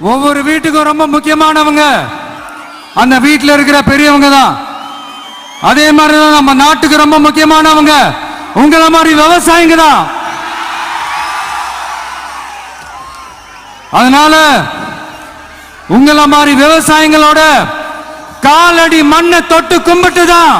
ஒவ்வொரு வீட்டுக்கும் ரொம்ப முக்கியமானவங்க. அந்த வீட்டில் இருக்கிற பெரியவங்க தான். அதே மாதிரி தான் நம்ம நாட்டுக்கு ரொம்ப முக்கியமானவங்க. உங்களை மாதிரி விவசாயிங்க தான். அதனால உங்களை மாதிரி விவசாயிகளோட காலடி மண்ணை தொட்டு கும்பிட்டு தான்